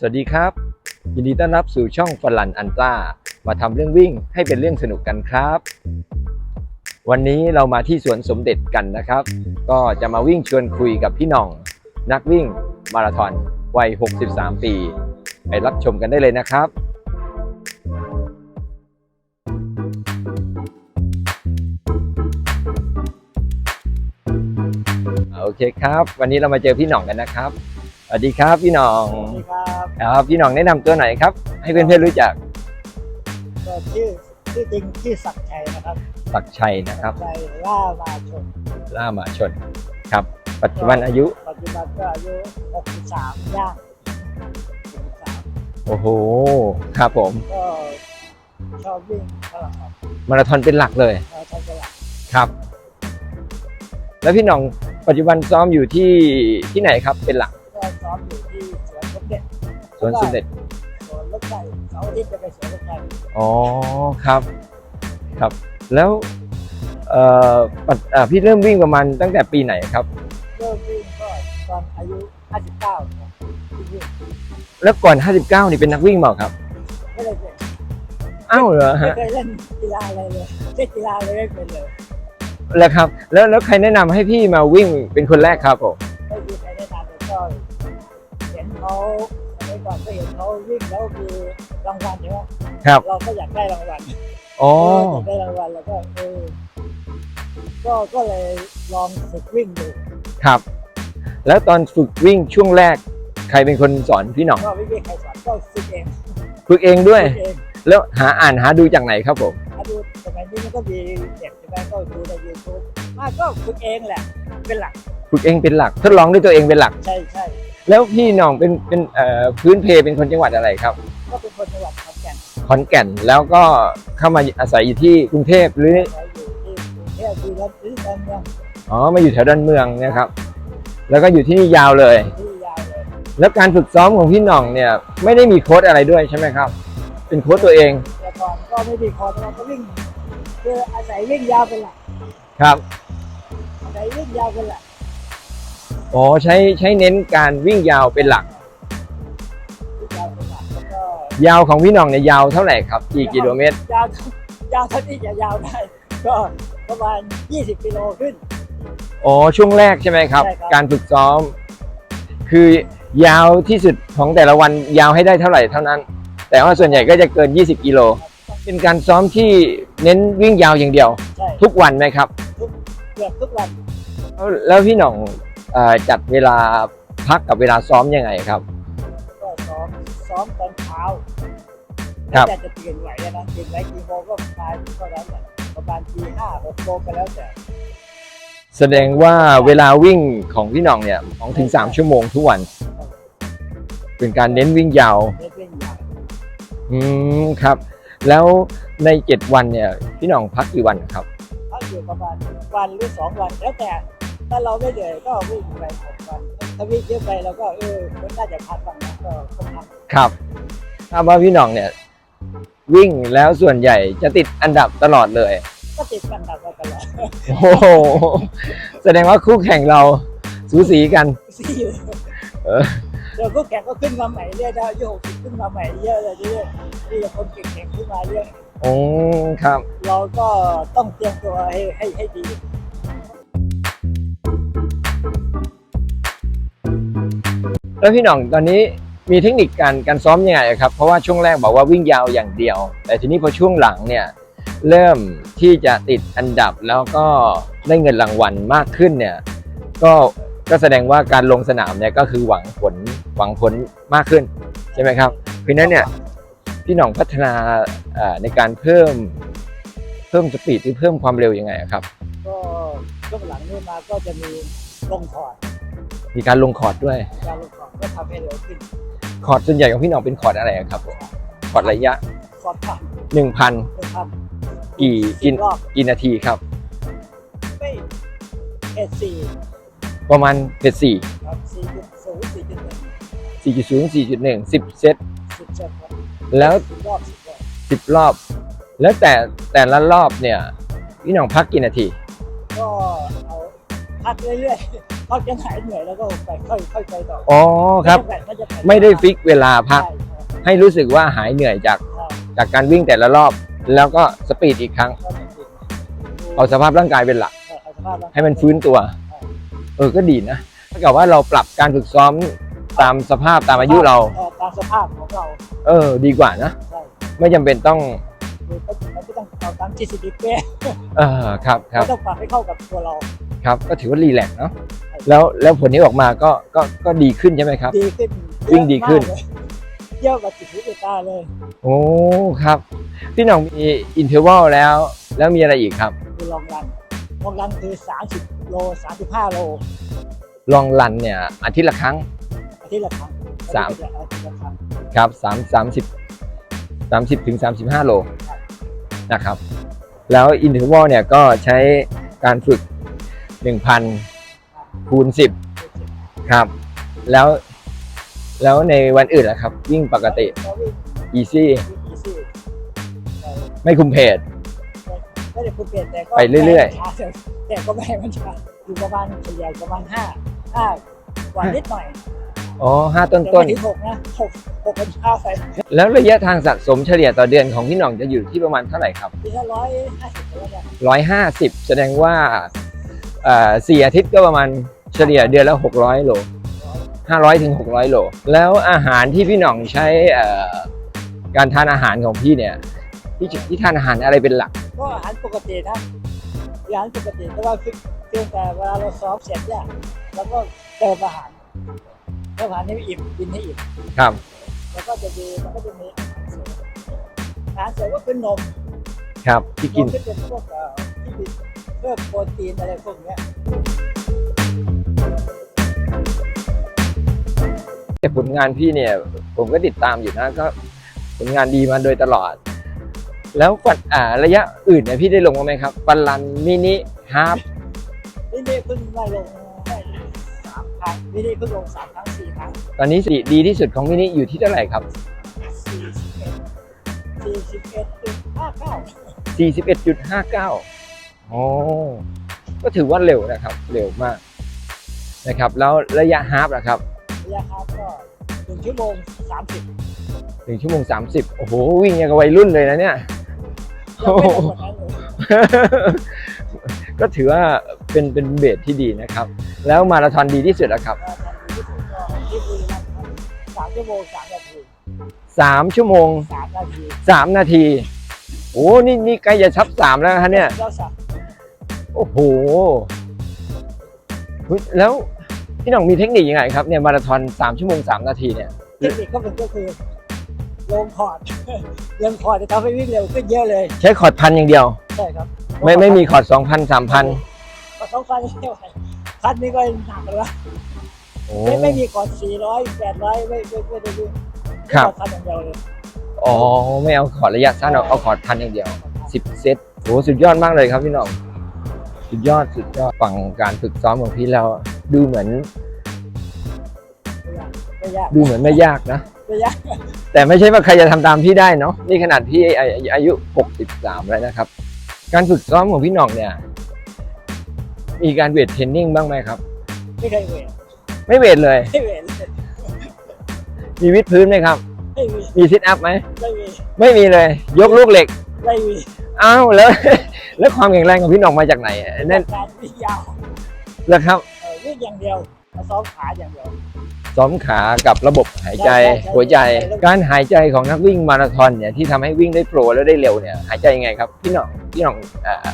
สวัสดีครับ ยินดีต้อนรับสู่ช่องฟลันอันตรามาทำเรื่องวิ่งให้เป็นเรื่องสนุกกันครับ วันนี้เรามาที่สวนสมเด็จกันนะครับ ก็จะมาวิ่งชวนคุยกับพี่น่อง นักวิ่งมาราธอนวัย 63 ปี ไปรับชมกันได้เลยนะครับโอเคครับ วันนี้เรามาเจอพี่หน่องกันนะครับ สวัสดีครับพี่หน่องสวัสดีครับครับพี่หน่องแนะนำตัวหน่อยครับ ให้เพื่อนๆรู้จักก็ชื่อชื่อจริงชื่อศักดิ์ชัยนะครับศักดิ์ชัยนะครับชัยล่ามาชนล่ามาชนครับ ปัจจุบันอายุ ปัจจุบันก็อายุ 63ย่าง63โอ้โห ครับผม ก็ชอบวิ่งตลอดครับมาราธอนเป็นหลักเลยเราใช้ตลาดครับ แล้วพี่หน่องปัจจุบันซ้อมอยู่ที่ที่ไหนครับเป็นหลัก ก็ซ้อมอยู่ที่สวนสมเด็จสวนสมเด็จสวนรถไฟเสาร์อาทิตย์จะไปสวนรถไฟอ๋อครับครับ แล้วเอ่อปัจอ่าพี่เริ่มวิ่งประมาณตั้งแต่ปีไหนครับ เริ่มวิ่งก็ตอนอายุ 59ครับที่วิ่งแล้วก่อน 59 นี่เป็นนักวิ่งเปล่าครับไม่ได้เป็นอ้าวเหรอไม่ฮะเคยเล่นกีฬาอะไรเลยเล่นกีฬาเลยไม่เป็นเลยแล้วครับ แล้วแล้วใครแนะนำให้พี่มาวิ่งเป็นคนแรกครับผม ไม่มีใครแนะนำเลยก็ เห็นเขาสมัยก่อนก็เห็นเขาวิ่งแล้วมีรางวัลใช่ไหมครับ เราก็อยากได้รางวัลอ๋อเอออยากได้รางวัลแล้วก็เออก็ก็เลยลองฝึกวิ่งดูครับ แล้วตอนฝึกวิ่งช่วงแรก ใครเป็นคนสอนพี่หน่องก็ไม่มีใครสอนก็ฝึกเองฝึกเองด้วย ฝึกเองแล้วหาอ่านหาดูจากไหนครับผมถ้าดูสมัยนี้มันก็มีเด็กใช่ไหมก็ดูในยูทูบมาก็ฝึกเองแหละเป็นหลัก ฝึกเองเป็นหลักทดลองด้วยตัวเองเป็นหลัก ใช่ใช่ แล้วพี่หน่องเป็นเป็นเอ่อพื้นเพเป็นคนจังหวัดอะไรครับ ก็เป็นคนจังหวัดขอนแก่นขอนแก่นแล้วก็เข้ามาอาศัยอยู่ที่กรุงเทพหรือเขาอยู่ที่กรุงเทพคือรัฐที่ตอนเมืองอ๋อมาอยู่แถวดอนเมืองเนะครับ แล้วก็อยู่ที่นี่ยาวเลย ที่ยาวเลยแล้วการฝึกซ้อมของพี่หน่องเนี่ยไม่ได้มีโค้ดอะไรด้วยใช่ไหมครับ เป็นโค้ดตัวเองแต่ก่อนก็ไม่มีคอเราก็วิ่งคืออาศัยวิ่งยาวเป็นหลักครับ อาศัยวิ่งยาวเป็นหลัก อ๋อใช้ใช้เน้นการวิ่งยาวเป็นหลักวิ่งยาวเป็นหลักแล้วก็ยาวของพี่หน่องเนี่ยยาวเท่าไหร่ครับกี่กิโลเมตร ยาวยาวเท่าที่จะยาวได้ ก็ประมาณ 20กิโลขึ้น อ๋อช่วงแรกใช่ไหมครับ ใช่ครับ การฝึกซ้อม คือยาวที่สุดของแต่ละวันยาวให้ได้เท่าไหร่เท่านั้น แต่ว่าส่วนใหญ่ก็จะเกิน 20 กิโล เป็นการซ้อมที่เน้นวิ่งยาวอย่างเดียว ใช่ทุกวันไหมครับ เกือบทุกวันแล้วแล้วพี่หน่องเอ่อ จัดเวลาพักกับเวลาซ้อมยังไงครับ ก็ซ้อมซ้อมตอนเช้าครับแต่จะตื่นไหวอะนะตื่นไหวกี่โมงก็ตายก็แล้วแต่ประมาณตีห้าหกโมงก็แล้วแต่แสดงว่าเวลาวิ่งของพี่หน่องเนี่ยสองถึงสามชั่วโมงทุกวัน เป็นการเน้นวิ่งยาวเล่นวิ่งยาวอืมครับ แล้วในเจ็ดวันเนี่ย พี่หน่องพักกี่วันครับพักอยู่ประมาณวันหรือสองวันแล้วแต่ ถ้าเราไม่เหนื่อยก็วิ่งไปสองวันถ้าวิ่งเยอะไปเราก็เออมันน่าจะพักบ้างนะก็ก็พักครับทราบว่าพี่หน่องเนี่ย วิ่งแล้วส่วนใหญ่จะติดอันดับตลอดเลย ก็ติดกันดับมาตลอดโอ้โหแสดงว่าคู่แข่งเราสูสีกัน ซี่อยู่เออ เดี๋ยวพวกแข่งก็ขึ้นมาใหม่เรื่อยๆอายุหกสิบขึ้นมาใหม่เยอะเลยเรื่อยๆนี่คนเก่งๆขึ้นมาเรื่อย โอ้ครับ เราก็ต้องเตรียมตัวให้ให้ให้ดี แล้วพี่หน่องตอนนี้มีเทคนิคการการซ้อมยังไงครับ เพราะว่าช่วงแรกบอกว่าวิ่งยาวอย่างเดียว แต่ทีนี้พอช่วงหลังเนี่ยเริ่มที่จะติดอันดับแล้วก็ได้เงินรางวัลมากขึ้นเนี่ยก็ก็แสดงว่าการลงสนามเนี่ยก็คือหวังผลหวังผลมากขึ้นใช่ไหมครับเพราะฉะนั้นเนี่ยพี่หน่องพัฒนาเอ่อในการเพิ่มเพิ่มสปีดหรือเพิ่มความเร็วยังไงครับ ก็ช่วงหลังนี้มาก็จะมีลงคอร์ดมีการลงคอร์ดด้วยการลงคอร์ด ก็ทำให้เร็วขึ้นคอร์ดส่วนใหญ่ของพี่หน่องเป็นคอร์ดอะไรครับผมคอร์ดระยะคอร์ดผ่านหนึ่งพันเป็นทำกี่กินรอบกี่นาทีครับ ไม่เอสี่ประมาณเป็นสี่ครับสี่จุดศูนย์สี่จุดหนึ่งสี่จุดศูนย์สี่จุดหนึ่งสิบเซตสิบเซนครับแล้วสิบรอบสิบรอบสิบรอบ แล้วแต่แต่ละรอบเนี่ย พี่หน่องพักกี่นาที ก็เอาพักเรื่อย พักจนหายเหนื่อยแล้วก็ไปค่อยค่อยไปต่ออ๋อครับนจะแผ่นไม่ได้ฟิกเวลาพักใช่ใช่ให้รู้สึกว่าหายเหนื่อยจากใช่จากการวิ่งแต่ละรอบ แล้วก็สปีดอีกครั้งก็เป็นสิ่งเอาสภาพร่างกายเป็นหลักเอาสภาพร่างกายให้มันฟื้นตัว เออก็ดีนะถ้าเกิดว่าเราปรับการฝึกซ้อมตามสภาพตามอายุเราออตามสภาพของเรา เออ ดีกว่านะใช่ไม่จำเป็นต้องคือก็เราก็ต้องเอาตามที่สิบเป๊ะเออครับครับก็ต้องปรับให้เข้ากับตัวเรา ครับก็ถือว่ารีแลกซ์เนาะ แล้วแล้วผลนี้ออกมาก็ก็ก็ดีขึ้นใช่ไหมครับ ดีขึ้นวิ่งดีขึ้น เยอะมากเลยเยอะกว่าจิตหูจิตตาเลยโอ้ครับ พี่หน่องมีอินเทอร์วัลแล้ว แล้วมีอะไรอีกครับ คือลองรันลองรันคือ 30 โล 35 โลลองรันเนี่ยอาทิตย์ละครั้ง อาทิตย์ละครั้งสาม อาทิตย์ละครั้งครับสามสามสิบสามสิบถึงสามสิบห้าโลนะครับ แล้วอินเทอร์วัลเนี่ยก็ใช้การฝึกหนึ่งพัน คูณสิบครับ แล้ว แล้วในวันอื่นล่ะครับ วิ่งปกติก็วิ่ง easy วิ่งอีซี่ไม่คุมเพจ ไม่ได้คุณเปลี่ยนแต่ก็ไปเรื่อยๆไม่ให้มันช้าแต่ก็ไม่ให้มันช้าอยู่ประมาณเฉลี่ยประมาณ5 5กว่านิดหน่อยอ๋อห้าต้นแต่ต้ไม่นถึง6นะ6 6มันช้าไปแล้วระยะทางสะสมเฉลี่ยต่อเดือนของพี่หน่องจะอยู่ที่ประมาณเท่าไหร่ครับ ทีละร้อยห้าสิบแล้วเนี่ยร้อยห้าสิบแสดงว่าเอ่อ สี่อาทิตย์ก็ประมาณเฉลี่ยเดือนละหกร้อยโลห้าร้อยถึงหกร้อยโล แล้วอาหารที่พี่หน่องใช้เอ่อการทานอาหารของพี่เนี่ยพี่ที่ทานอาหารอะไรเป็นหลัก ก็อาหารปกตินะอาหารปกติแต่ว่าคือเพียงแต่เวลาเราซ้อมเสร็จเนี่ยเราก็เติมอาหารเติมอาหารให้อิ่มกินให้อิ่มครับ แล้วก็จะมีมันก็จะมีอาหารเสริมก็คือนมครับที่กินนมที่เป็นพวกเอ่อที่มี เพิ่มโปรตีนอะไรพวกเนี้ยแต่ผลงานพี่เนี่ย ผมก็ติดตามอยู่นะก็ผลงานดีมาโดยตลอด แล้วฟันอ่าระยะอื่นเนี่ยพี่ได้ลงมาไหมครับฟันลันมินิฮาร์ปนี่นี่เพิ่งได้ลงได้สามครั้งนี่นี่เพิ่งลงสามครั้งสี่ครั้งตอนนี้สิดีที่สุดของมินิอยู่ที่เท่าไหร่ครับสี่สิบเอ็ดสี่สิบเอ็ดจุดห้าเก้า41.59 อ๋อก็ถือว่าเร็วนะครับ เร็วมากนะครับ แล้วระยะฮาล์ฟนะครับระยะทางก็หนึ่งชั่วโมงสามสิบ1ชั่วโมง30โอ้โหวิ่งอย่างกับวัยรุ่นเลยนะเนี่ยยังไม่ได้หมดนั้นเลยก็ถือว่าเป็นเป็นเบสที่ดีนะครับ แล้วมาราธอนดีที่สุดนะครับก็ทำดีที่สุดก็ที่บุรีรัมย์ครับสามชั่วโมงสามนาที3ชั่วโมงสามนาที3นาทีโอ้นี่นี่ใกล้จะชับ3แล้วนะเนี่ยแล้วสัก โอ้โหเฮ้ยแล้วพี่หน้องมีเทคนิคยังไงครับเนี่ยมาราธอน3ชั่วโมง 3 นาทีเนี่ยเทคนิคก็เป็นก็คือลงคอร์ดลงคอร์ดจะทำให้วิ่งเร็วขึ้นเยอะเลย ใช้คอร์ดพันอย่างเดียว ใช่ครับ ไม่ไม่มีคอร์ด2,000 3,000ก็สองพันไม่ไหวพันนี้ก็หนักแล้วโอ้ไม่ไม่มีคอร์ดสี่ร้อยแปดร้อยไม่ไม่ไม่ได้วิ่งครับพันอย่างเดียวเลยอ๋อไม่เอาคอร์ดระยะสั้นเอาเอาคอร์ดพันอย่างเดียวสิบเซตโหสุดยอดมากเลยครับพี่หน้อง สุดยอดสุดยอดฝั่งการฝึกซ้อมของพี่แล้วดูเหมือน ไม่ยากดูเหมือนไม่ยากนะ ไม่ยากแต่ไม่ใช่ว่าใครจะทำตามพี่ได้เนาะนี่ขนาดพี่อายุอายุ63 แล้วนะครับ การฝึกซ้อมของพี่หน้องเนี่ย มีการเวทเทรนนิ่งบ้างไหมครับ ไม่เคยเวทไม่เวทเลย ไม่เวทเลยมีวิดพื้นไหมครับ ไม่มีมีซิทอัพไหมไม่มีไม่มีเลย ยกลูกเหล็ก ไม่มี อ้าวแล้ว แล้วความแข็งแรงของพี่หน้องมาจากไหนนั่นการวิ่งยาวแล้วครับเออวิ่งอย่างเดียวเอาซ้อมขาอย่างเดียว ซ้อมขากับระบบหายใจใช่ใช่หัวใจใช่ การหายใจของนักวิ่งมาราธอนเนี่ยที่ทำให้วิ่งได้โปรแล้วได้เร็วเนี่ยหายใจยังไงครับพี่หน้องพี่หน้องเอ่อ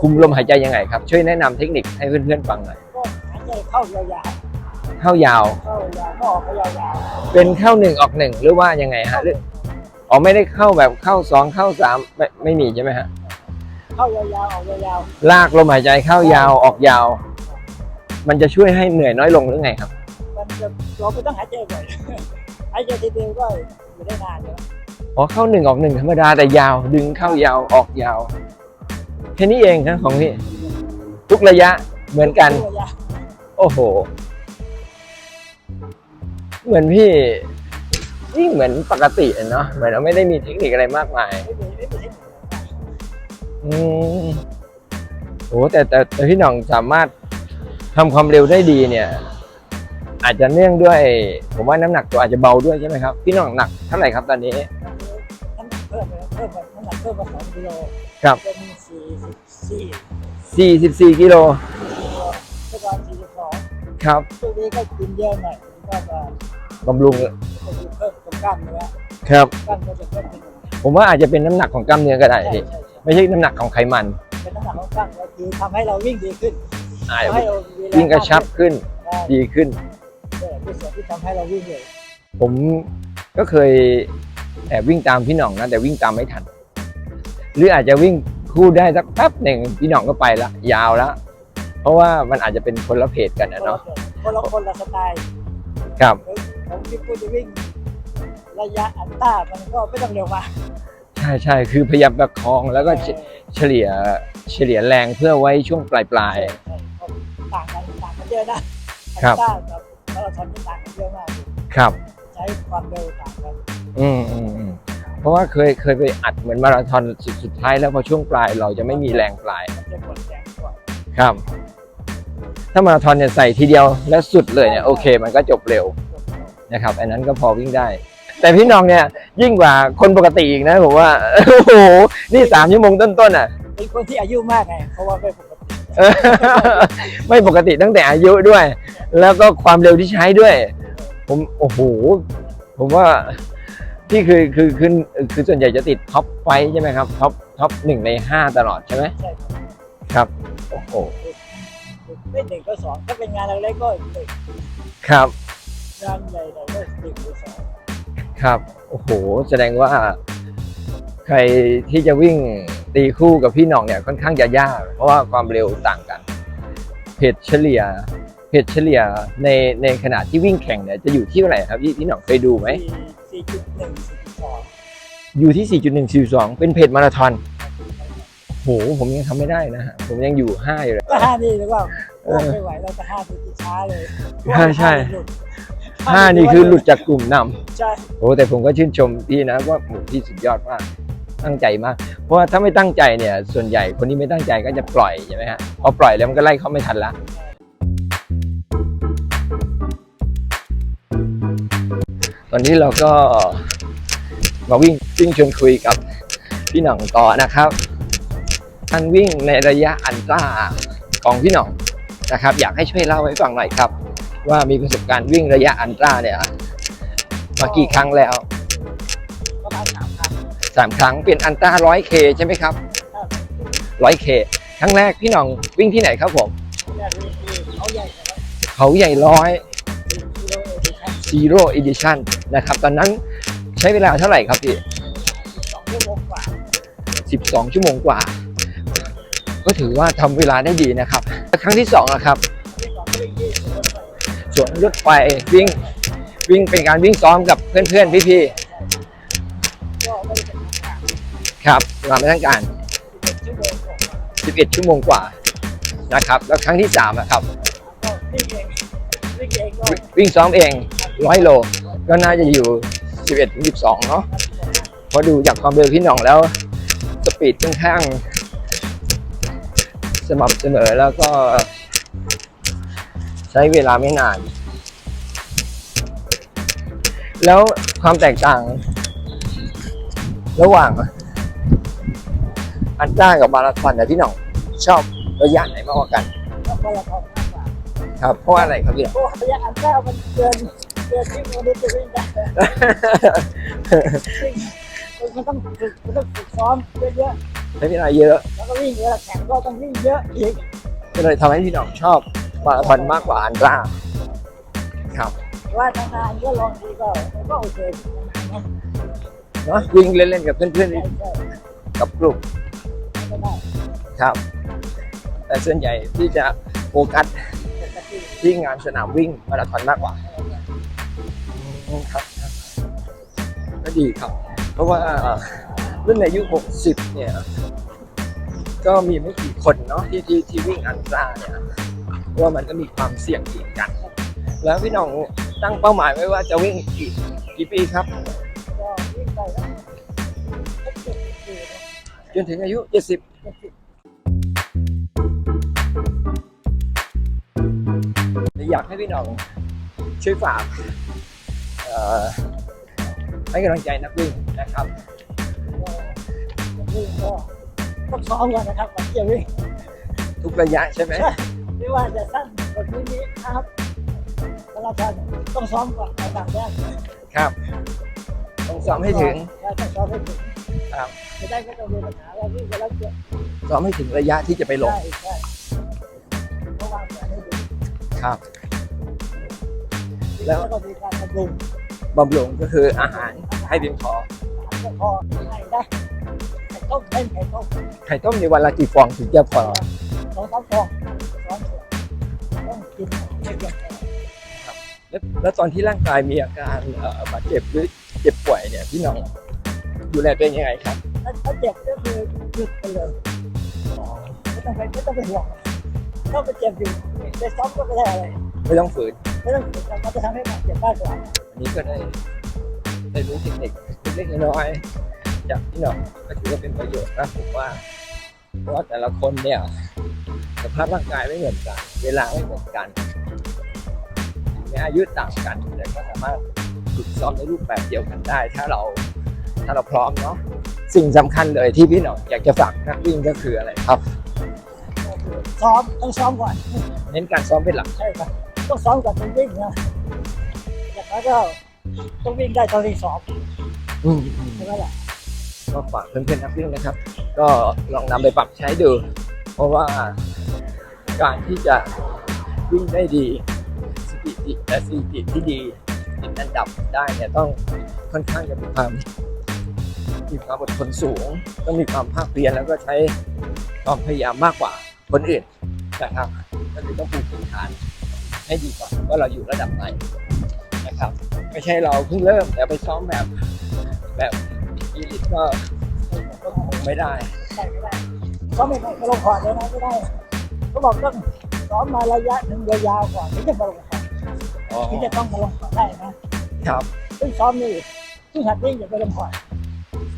คุมลมหายใจยังไงครับช่วยแนะนำเทคนิคให้เพื่อนๆฟังหน่อยก็หายใจเข้ายาวเข้ายาว ๆเข้ายาวก็ออกไปยาวเป็นเข้าหนึ่งออกหนึ่งหรือว่ายังไงๆฮะหรืออ๋อไม่ได้เข้าแบบเข้าสองเข้าสามไม่ไม่มีใช่ไหมฮะเข้ายาวๆออกยาวลากลมหายใจเข้ายาวออกยาว มันจะช่วยให้เหนื่อยน้อยลงหรือไงครับ ๆมันจะเราไม่ต้องหายใจบ่อย หายใจทีเดียวก็อยู่ได้นานเลยอ๋อเข้าหนึ่งออกหนึ่งธรรมดาแต่ยาว ดึงเข้ายาวออกยาวแค่นี้เองครับของพี่ทุกระยะเหมือนกัน ยาวโอ้โห เหมือนพี่นี่เหมือนปกติอะเนาะเหมือนเราไม่ได้มีเทคนิคอะไรมากมายไม่มีไม่มีเทคนิค อืมโอ้แต่แต่แต่พี่หน่องสามารถททำความเร็วได้ดีเนี่ย อาจจะเนื่องด้วย ผมว่าน้ำหนักตัวอาจจะเบาด้วยใช่ไหมครับ พี่น้องหนักเท่าไหร่ครับตอนนี้ น้ำหนักเพิ่มไปเพิ่มไปน้ำหนักเพิ่มมาสองกิโลครับ เป็นสี่สิบสี่44กิโลเมื่อก่อนสี่สิบสองครับช่วงนี้ก็กินเยอะหน่อยก็จะบำรุงจะมีเพิ่มตรงกล้ามเนื้อครับ กล้ามเนื้อจะเพิ่มขึ้นหน่อยผมว่าอาจจะเป็นน้ำหนักของกล้ามเนื้อก็ได้ใช่พี่ใช่ใช่ ไม่ใช่น้ำหนักของไขมันเป็นน้ำหนักของกล้ามเนื้อคือทำให้เราวิ่งดีขึ้นอาจทำให้เรามีแวิ่งกระชับขึ้นได้ดีขึ้นเออเป็นส่วนที่ทำให้เราวิ่งเลยผมก็เคยแอบวิ่งตามพี่หน่องนะ แต่วิ่งตามไม่ทัน หรืออาจจะวิ่งคู่ได้สักแป๊บหนึ่งพี่หน่องก็ไปละยาวละเพราะว่ามันอาจจะเป็นคนละเพจกันนะเนาะคนละคนละสไตล์ครับ ผมที่พูดจะวิ่งระยะอันต้ามันก็ไม่ต้องเร็วมากใช่ใช่คือพยายามประคองแล้วก็เฉเฉลี่ยเฉลี่ยแรงเพื่อไว้ช่วงปลายปลายใช่ใช่ต่างกันต่างกันเยอะนะครับอันต้ากับมาราธอนนี่ต่างกันเยอะมากๆครับ ใช้ความเร็วต่างกันอืมอืมอืมเพราะว่าเคยเคยไปอัดเหมือนมาราธอนสุดสุดท้ายแล้วพอช่วงปลายเราจะไม่มีแรงปลายมันจะหมดแรงกว่าครับ ถ้ามาราธอนเนี่ยใส่ทีเดียวแล้วสุดเลยเนี่ยโอเค มันก็จบเร็วนะครับ อันนั้นก็พอวิ่งได้ แต่พี่น้องเนี่ย ยิ่งกว่าคนปกติอีกนะผมว่า โอ้โห นี่สามชั่วโมงต้นๆอะ เป็นคนที่อายุมากไงเพราะว่าไม่ปกติเออไม่ปกติตั้งแต่อายุด้วย แล้วก็ความเร็วที่ใช้ด้วย ผมโอ้โห ผมว่าพี่คือคือคือคือส่วนใหญ่จะติดท็อปไฟว์ใช่ไหมครับท็อปท็อปหนึ่งในห้าตลอดใช่ไหมใช่ครับครับโอ้โหไม่หนึ่งก็สองถ้าเป็นงานเล็กๆก็หนึ่งครับงานใหญ่ๆก็หนึ่งหรือสองครับ โอ้โห แสดงว่า ใครที่จะวิ่งตีคู่กับพี่หน่องเนี่ยค่อนข้างจะยาก เพราะว่าความเร็วต่างกันเพจเฉลี่ยเพจเฉลี่ยในในขณะที่วิ่งแข่งเนี่ยจะอยู่ที่เท่าไหร่ครับพี่พี่หน่องเคยดูไหมสี่จุดหนึ่งสี่จุดสองอยู่ที่ 4.142 เป็นเพจมาราธอนโห ผมยังทำไม่ได้นะฮะ ผมยังอยู่ 5 อยู่เลยก็ห้านี่หรือเปล่าเออไม่ไหวเราจะห้าทีช้าเลยใช่ใช่ หลุด5นี่คือหลุดจากกลุ่มนำใช่โอ้แต่ผมก็ชื่นชมพี่นะว่าหมู่พี่สุดยอดมากตั้งใจมาก เพราะว่าถ้าไม่ตั้งใจเนี่ย ส่วนใหญ่คนที่ไม่ตั้งใจก็จะปล่อยใช่ไหมฮะพอปล่อยแล้วมันก็ไล่เขาไม่ทันละตอนนี้เราก็มาวิ่งวิ่งชวนคุยกับพี่หน่องต่อนะครับการวิ่งในระยะอันตราของพี่หน่องนะครับ อยากให้ช่วยเล่าให้ฟังหน่อยครับ ว่ามีประสบการณ์วิ่งระยะอันตราเนี่ยมากี่ครั้งแล้วประมาณสามครั้งสามครั้งเป็นอันตราร้อยเคใช่ไหมครับร้อยเคครั้งแรกพี่น่องวิ่งที่ไหนครับผมเขาใหญ่เขาใหญ่ร้อยกิโลเอดิชั่นนะครับ ตอนนั้นใช้เวลาเท่าไหร่ครับพี่สองชั่วโมงกว่า12 ชั่วโมงกว่า ก็ถือว่าทำเวลาได้ดีนะครับ ครั้งที่สองนะครับ สวนรถไฟวิ่งวิ่งเป็นการวิ่งซ้อมกับเพื่อนๆพี่ก็ไม่ได้เป็นทางการๆครับมาไม่ทั้งการ11ชั่วโมงกว่า11 ชั่วโมงกว่านะครับ แล้วครั้งที่3นะครับ วิ่งซ้อมเองร้อยโล ก็น่าจะอยู่ 11ถึง12 เนาะเพราะดูจากความเร็วพี่หน่องแล้ว สปีดค่อนข้างสม่ำเสมอแล้วก็ ช้เวลาไม่นาน แล้วความแตกต่าง ระหว่าง อันต้ากับมาราธอนเนี่ยพี่หน่องชอบระยะไหนมากกว่ากันก็มาราธอนมากกว่าครับ เพราะว่าอะไรครับพี่หน่อง เพราะว่าระยะอันแรกมันเกินเกินที่มนุษย์จะวิ่งได้วิ่งมันต้องฝึกมันต้องฝึกซ้อมเยอะใช้เวลาเยอะๆแล้วก็วิ่งเวลาแข่งก็ต้องวิ่งเยอะอีกก็เลยทำให้พี่หน่องชอบ มาราธอนมากกว่าอันตราครับว่าทางๆก็ลองดีก็ก็โอเคนะเนาะวิ่งเล่นๆกับเพื่อนใช่ใช่ๆกับกลุ่มก็ได้ครับ แต่ส่วนใหญ่ที่จะโฟกัสปกติที่งานสนามวิ่งมาราธอนมากกว่าอืมครับก็ดีครับ เพราะว่ารุ่นอายุ 60 เนี่ย ก็มีไม่กี่คนเนาะที่ที่ที่วิ่งอันตราเนี่ยเพราะ ว่ามันก็มีความเสี่ยงอีกกัน แล้วพี่หน้องตั้งเป้าหมายไว้ว่าจะวิ่งกี่กี่ปีครับก็วิ่งได้แล้วก็เจ็บอยู่นะจนถึงอายุ70เจ็บสิบากให้พี่หน้องช่วยฝากเอ่อให้กำลังใจนักวิ่งนะครับก็วิ่งก็ต้องซ้อมก่อนนะครับก่อนที่จะวิ่งทุกระยะใช่ไหม ไม่ว่าจะสั้นกว่านี้นี้นะครับแต่ละท่านต้องซ้อมก่อนอันดับแรกครับ ต้องซ้อมให้ถึงใช่ต้องซ้อมให้ถึงครับจะได้ไม่ต้องมีปัญหาว่าวิ่งไปแล้วเจ็บซ้อมให้ถึงระยะที่จะไปลงใช่ใช่เพราะวางแผนให้ดีครับ แล้แล้ววก็มีการบำรุงบำรุงก็คืออาหารให้เพียงพออาหารก็พอง่ายนะไข่ต้มเล่นไข่ต้มไข่ต้มในวันละกี่ฟองถึงจะพอสองสามฟองสอง แล้วแล้วตอนที่ร่างกายมีอาการเอ่อบาดเจ็บหรือเจ็บป่วยเนี่ยพี่หน้องดูแลตัวเองยังไงครับถ้าถ้าเจ็บก็คือหยุดไปเลยไม่ต้องไปไม่ต้องไปห่วงถ้าไปเจ็บอยู่ไปซ้อมก็ไม่ได้อะไรไม่ต้องฝืนไม่ต้องถึงมันจะทำให้บาดเจ็บมากกว่าอันนี้ก็ได้ได้รู้เทคนิคเล็กๆน้อยๆจากพี่หน้องก็ถือว่าเป็นประโยชน์นะผมว่าเพราะว่าแต่ละคนเนี่ย สภาพร่างกายไม่เหมือนกัน เวลาไม่เหมือนกันถึงแม้อายุต่างกันแต่ก็สามารถฝึกซ้อมในรูปแบบเดียวกันได้ ถ้าเราถ้าเราพร้อมเนาะสิ่งสำคัญเลยที่พี่หน้องอยากจะฝากนักวิ่งก็คืออะไรครับซ้อมต้องซ้อมก่อนเน้นการซ้อมเป็นหลักใช่ครับต้องซ้อมก่อนถึงวิ่งนะจากนั้นก็ต้องวิ่งได้ตอนที่ซ้อมอืมใช่ไหมล่ะก็ฝากเพื่อนๆนักวิ่งนะครับ ก็ลองนำไปปรับใช้ดู เพราะว่า การที่จะวิ่งได้ดีสถิติและสถิติที่ดีติดอันดับได้เนี่ยต้องค่อนข้างจะมีความมีความอดทนสูง ต้องมีความภาคเพียรแล้วก็ใช้ความพยายามมากกว่าคนอื่นนะครับก็คือต้องปูพื้นฐานให้ดีก่อนว่าเราอยู่ระดับไหนนะครับ ไม่ใช่เราเพิ่งเริ่มแต่ไปซ้อมแบบแบบอีลิทก็ก็คงไม่ได้ได้ไม่ได้ซ้อมไม่ได้ก็ลงขอดเลยนะไม่ได้ เขาบอกต้องซ้อมมาระยะหนึ่งยาวๆก่อนถึงจะมาลงขอดอ๋อถึงจะต้องมาลงขอดได้นะครับซึ่งซ้อมนี่ซึ่งหัดวิ่งอย่าไปลงขอด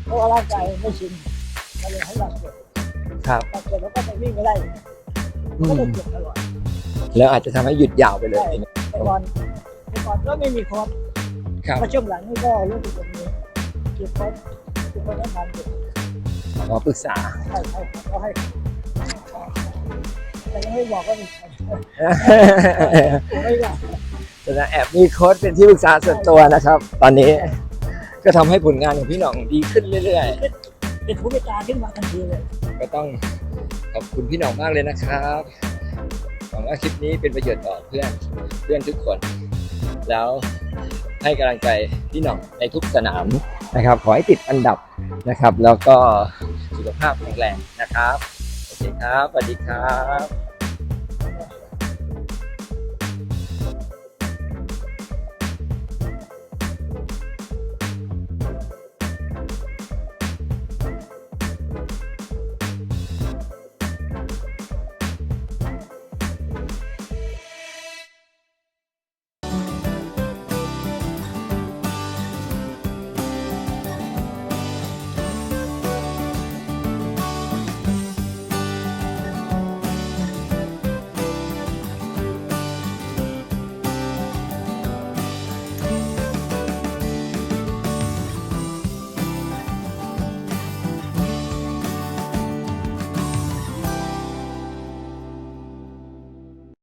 เพราะว่าร่างกายไม่ชินมันเลยให้บาดเจ็บครับบาดเจ็บแล้วก็ไปวิ่งไม่ได้อืก็มเลยเจ็บตลอดแล้วอาจจะทำให้หยุดยาวไปเลยแต่ก่อนแต่ก่อนก็ไม่มีโค้ชครับมาช่วงหลังนี่ก็รู้สึกว่ามีมีโค้ชมีคนแนะนำอยู่ขอปรึกษาใช่ใช่เขาให้ แต่ยังไม่บอกว่ามีใครไม่บอกแต่นะแอบมีโค้ดเป็นที่ปรึกษาส่วนตัวนะครับ ตอนนี้ก็ทำให้ผลงานของพี่หน่องดีขึ้นเรื่อยเป็นผู้พิการขึ้นมาทันทีเลยๆ ก็ต้องขอบคุณพี่หน่องมากเลยนะครับหวังว่าคลิปนี้เป็นประโยชน์ต่อเพื่อนเพื่อนทุกคน แล้วให้กำลังใจพี่หน่องในทุกสนามนะครับ ขอให้ติดอันดับนะครับ แล้วก็สุขภาพแข็งแรงนะครับ เคครับสวัสดีครับ